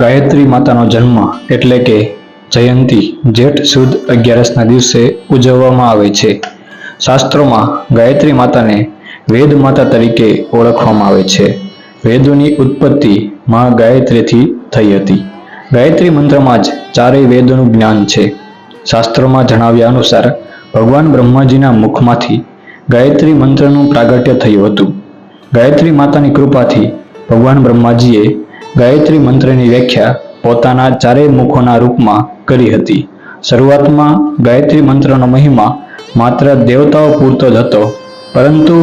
ગાયત્રી માતાનો જન્મ એટલે કે જયંતી જેઠ સુદ અગિયારસના દિવસે ઉજવવામાં આવે છે. શાસ્ત્રોમાં ગાયત્રી માતાને વેદ માતા તરીકે ઓળખવામાં આવે છે. વેદોની ઉત્પત્તિ માં ગાયત્રીથી થઈ હતી. ગાયત્રી મંત્રમાં જ ચારેય વેદોનું જ્ઞાન છે. શાસ્ત્રોમાં જણાવ્યા અનુસાર ભગવાન બ્રહ્માજીના મુખમાંથી ગાયત્રી મંત્રનું પ્રાગટ્ય થયું હતું. ગાયત્રી માતાની કૃપાથી ભગવાન બ્રહ્માજીએ ગાયત્રી મંત્રની વ્યાખ્યા પોતાના ચારેય મુખોના રૂપમાં કરી હતી. શરૂઆતમાં ગાયત્રી મંત્રનો મહિમા માત્ર દેવતાઓ પૂરતો જ હતો, પરંતુ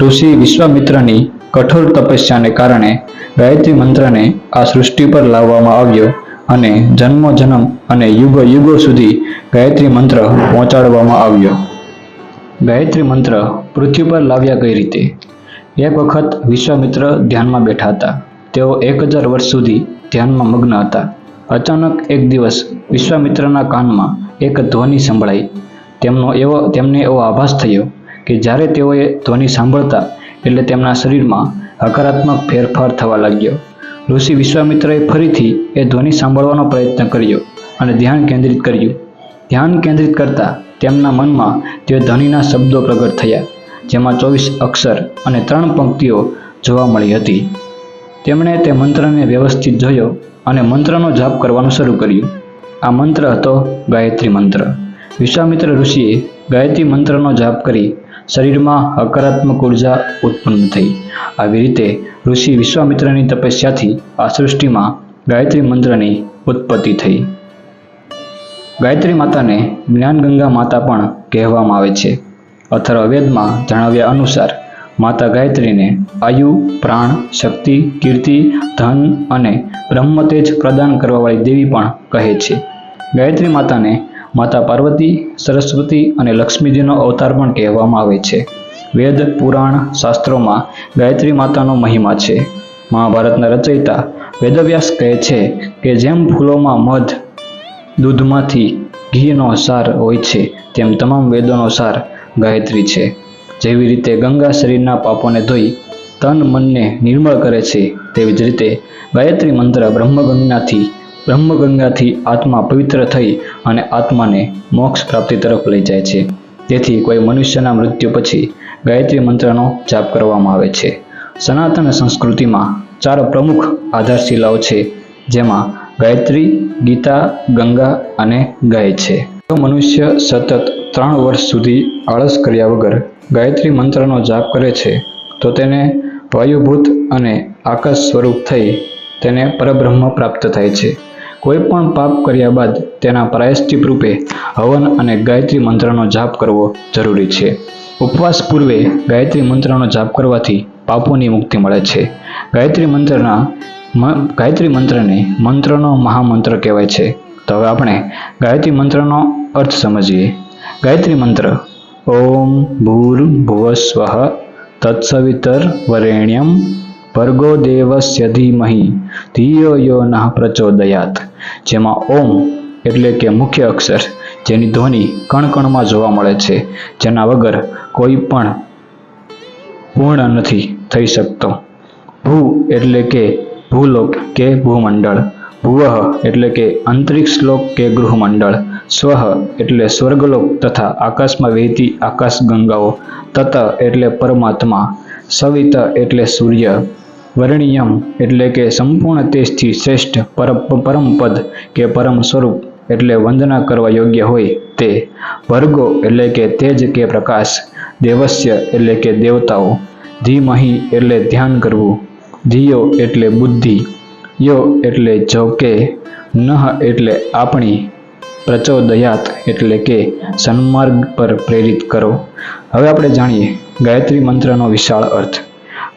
ઋષિ વિશ્વામિત્રની કઠોર તપસ્યાને કારણે ગાયત્રી મંત્રને આ સૃષ્ટિ પર લાવવામાં આવ્યો અને જન્મો જન્મ અને યુગો યુગો સુધી ગાયત્રી મંત્ર પહોંચાડવામાં આવ્યો. ગાયત્રી મંત્ર પૃથ્વી પર લાવ્યા કઈ રીતે. એક વખત વિશ્વામિત્ર ધ્યાનમાં બેઠા હતા. તેઓ એક હજાર વર્ષ સુધી ધ્યાનમાં મગ્ન હતા. અચાનક એક દિવસ વિશ્વામિત્રના કાનમાં એક ધ્વનિ સંભળાઈ. તેમનો એવો, તેમને એવો આભાસ થયો કે જ્યારે તેઓએ ધ્વનિ સાંભળતા એટલે તેમના શરીરમાં હકારાત્મક ફેરફાર થવા લાગ્યો. ઋષિ વિશ્વામિત્રએ ફરીથી એ ધ્વનિ સાંભળવાનો પ્રયત્ન કર્યો અને ધ્યાન કેન્દ્રિત કર્યું. ધ્યાન કેન્દ્રિત કરતા તેમના મનમાં તે ધ્વનિના શબ્દો પ્રગટ થયા, જેમાં ચોવીસ અક્ષર અને ત્રણ પંક્તિઓ જોવા મળી હતી. તેમણે તે મંત્રને વ્યવસ્થિત જોયો અને મંત્રનો જાપ કરવાનું શરૂ કર્યું. આ મંત્ર હતો ગાયત્રી મંત્ર. વિશ્વામિત્ર ઋષિએ ગાયત્રી મંત્રનો જાપ કરી શરીરમાં હકારાત્મક ઊર્જા ઉત્પન્ન થઈ. આવી રીતે ઋષિ વિશ્વામિત્રની તપસ્યાથી આ સૃષ્ટિમાં ગાયત્રી મંત્રની ઉત્પત્તિ થઈ. ગાયત્રી માતાને જ્ઞાનગંગા માતા પણ કહેવામાં આવે છે. અથર્વવેદમાં જણાવ્યા અનુસાર માતા ગાયત્રીને આયુ, પ્રાણ, શક્તિ, કીર્તિ, ધન અને બ્રહ્મતેજ પ્રદાન કરવાવાળી દેવી પણ કહે છે. ગાયત્રી માતાને માતા પાર્વતી, સરસ્વતી અને લક્ષ્મીજીનો અવતાર પણ કહેવામાં આવે છે. વેદ, પુરાણ, શાસ્ત્રોમાં ગાયત્રી માતાનો મહિમા છે. મહાભારતના રચયિતા વેદવ્યાસ કહે છે કે જેમ ફૂલોમાં મધ, દૂધમાંથી ઘીનો સાર હોય છે, તેમ તમામ વેદોનો સાર ગાયત્રી છે. જેવી રીતે ગંગા શરીરના પાપોને ધોઈ તન મનને નિર્મળ કરે છે, તેવી જ રીતે ગાયત્રી મંત્ર બ્રહ્મગંગાથી બ્રહ્મગંગાથી આત્મા પવિત્ર થઈ અને આત્માને મોક્ષ પ્રાપ્તિ તરફ લઈ જાય છે. તેથી કોઈ મનુષ્યના મૃત્યુ પછી ગાયત્રી મંત્રનો જાપ કરવામાં આવે છે. સનાતન સંસ્કૃતિમાં ચાર પ્રમુખ આધારશિલાઓ છે, જેમાં ગાયત્રી, ગીતા, ગંગા અને ગાય છે. મનુષ્ય સતત ત્રણ વર્ષ સુધી આળસ કર્યા વગર ગાયત્રી મંત્રનો જાપ કરે છે, તો તેને વાયુભૂત અને આકાશ સ્વરૂપ થઈ તેને પરબ્રહ્મ પ્રાપ્ત થાય છે. કોઈ પણ પાપ કર્યા બાદ તેના પ્રાયશ્ચિપ રૂપે હવન અને ગાયત્રી મંત્રનો જાપ કરવો જરૂરી છે. ઉપવાસ પૂર્વે ગાયત્રી મંત્રનો જાપ કરવાથી પાપોની મુક્તિ મળે છે. ગાયત્રી મંત્રના ગાયત્રી મંત્રને મંત્રનો મહામંત્ર કહેવાય છે. તો હવે આપણે ગાયત્રી મંત્રનો અર્થ સમજીએ. ગાયત્રી મંત્ર ઓમ ભૂર્ભુવસ્વ તત્સવિતર ભર્ગો દેવસ્ય ધીમહી ધિયો યો નઃ પ્રચોદયાત જેમાં ઓમ એટલે કે મુખ્ય અક્ષર, જેની ધ્વનિ કણકણમાં જોવા મળે છે, જેના વગર કોઈ પણ પૂર્ણ નથી થઈ શકતો. ભૂ એટલે કે ભૂલોક કે ભૂમંડળ. ભુવઃ એટલે કે અંતરિક્ષ લોક કે ગૃહમંડળ સ્વઃ એટલે સ્વર્ગલોક તથા આકાશમાં વહેતી આકાશ ગંગાઓ તત એટલે પરમાત્મા, સવિત એટલે સૂર્ય, વર્ણિયમ એટલે કે સંપૂર્ણ તેજથી શ્રેષ્ઠ પર પરમ પદ કે પરમ સ્વરૂપ એટલે વંદના કરવા યોગ્ય હોય તે ભર્ગો એટલે કે તેજ કે પ્રકાશ, દેવસ્ય એટલે કે દેવતાઓ, ધીમહી એટલે ધ્યાન કરવું, ધીયો એટલે બુદ્ધિ યો એટલે જો કે, નહ એટલે આપણી, પ્રચોદયાત એટલે કે સન્માર્ગ પર પ્રેરિત કરો. હવે આપણે જાણીએ ગાયત્રી મંત્રનો વિશાળ અર્થ.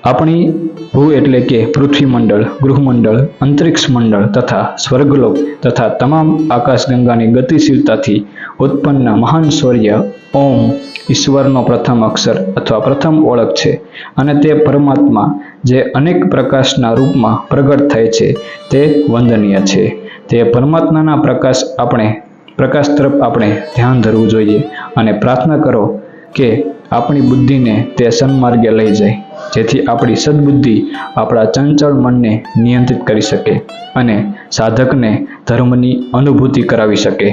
આપણી ભૂ એટલે કે પૃથ્વી મંડળ ગૃહમંડળ, અંતરિક્ષ મંડળ તથા સ્વર્ગલોક તથા તમામ આકાશગંગાની ગતિશીલતાથી ઉત્પન્ન મહાન સૂર્ય ઓમ ઈશ્વરનો પ્રથમ અક્ષર અથવા પ્રથમ ઓળખ છે. અને તે પરમાત્મા જે અનેક પ્રકાશના રૂપમાં પ્રગટ થાય છે, તે વંદનીય છે. તે પરમાત્માના પ્રકાશ આપણે, પ્રકાશ તરફ આપણે ધ્યાન ધરવું જોઈએ અને પ્રાર્થના કરો કે આપણી બુદ્ધિને તે સન્માર્ગે લઈ જાય, જેથી આપણી સદબુદ્ધિ આપણા ચંચળ મનને નિયંત્રિત કરી શકે અને સાધકને ધર્મની અનુભૂતિ કરાવી શકે.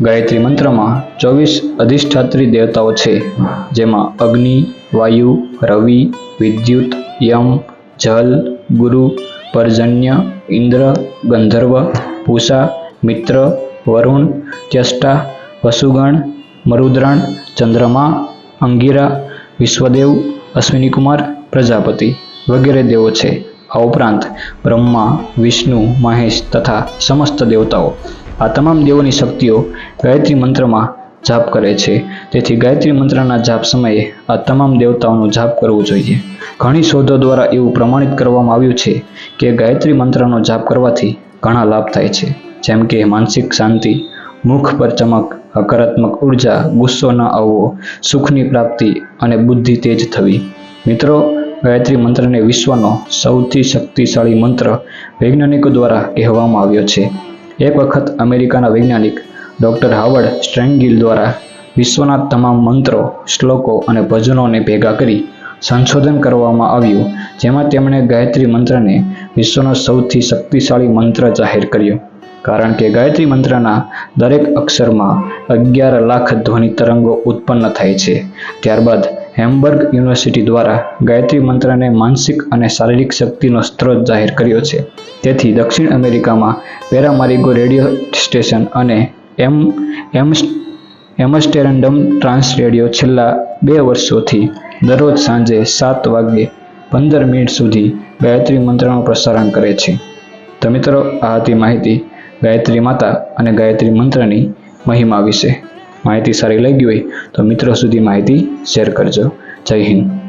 ગાયત્રી મંત્રમાં ચોવીસ અધિષ્ઠાત્રી દેવતાઓ છે, જેમાં અગ્નિ, વાયુ, રવિ, વિદ્યુત યમ, જલ, ગુરુ, પર્જન્ય, ઇન્દ્ર, ગંધર્વ પૂષા મિત્ર, વરુણ, ત્યષ્ટા, વસુગણ, મરુદ્રણ, ચંદ્રમા, અંગીરા, વિશ્વદેવ, અશ્વિનીકુમાર, પ્રજાપતિ વગેરે દેવો છે. આ ઉપરાંત બ્રહ્મા, વિષ્ણુ, મહેશ તથા સમસ્ત દેવતાઓ. આ તમામ દેવોની શક્તિઓ ગાયત્રી મંત્રમાં જાપ કરે છે. તેથી ગાયત્રી મંત્રના જાપ સમયે આ તમામ દેવતાઓનો જાપ કરવો જોઈએ. ઘણી શોધો દ્વારા એવું પ્રમાણિત કરવામાં આવ્યું છે કે ગાયત્રી મંત્રનો જાપ કરવાથી ઘણા લાભ થાય છે. જેમ કે માનસિક શાંતિ, મુખ પર ચમક, હકારાત્મક ઊર્જા, ગુસ્સો ન આવવો, સુખની પ્રાપ્તિ અને બુદ્ધિ તેજ થવી. મિત્રો, ગાયત્રી મંત્રને વિશ્વનો સૌથી શક્તિશાળી મંત્ર વૈજ્ઞાનિકો દ્વારા કહેવામાં આવ્યો છે. એક વખત અમેરિકાના વૈજ્ઞાનિક ડૉક્ટર હાવર્ડ સ્ટ્રેંગિલ દ્વારા વિશ્વના તમામ મંત્રો, શ્લોકો અને ભજનોને ભેગા કરી સંશોધન કરવામાં આવ્યું, જેમાં તેમણે ગાયત્રી મંત્રને વિશ્વનો સૌથી શક્તિશાળી મંત્ર જાહેર કર્યો. કારણ કે ગાયત્રી મંત્રના દરેક અક્ષરમાં અગિયાર લાખ ધ્વનિ તરંગો ઉત્પન્ન થાય છે. ત્યારબાદ હેમ્બર્ગ યુનિવર્સિટી દ્વારા ગાયત્રી મંત્રને માનસિક અને શારીરિક શક્તિનો સ્ત્રોત જાહેર કર્યો છે. તેથી દક્ષિણ અમેરિકામાં પેરામારિગો રેડિયો સ્ટેશન અને એમ એમ એમસ્ટેરન્ડમ ટ્રાન્સ રેડિયો છેલ્લા બે વર્ષોથી દરરોજ સાંજે સાત વાગ્યે પંદર મિનિટ સુધી ગાયત્રી મંત્રનું પ્રસારણ કરે છે. તો મિત્રો, આ હતી માહિતી ગાયત્રી માતા અને ગાયત્રી મંત્રની મહિમા વિશે. માહિતી સારી લાગી હોય તો મિત્રો સુધી માહિતી શેર કરજો. જય હિન્દ.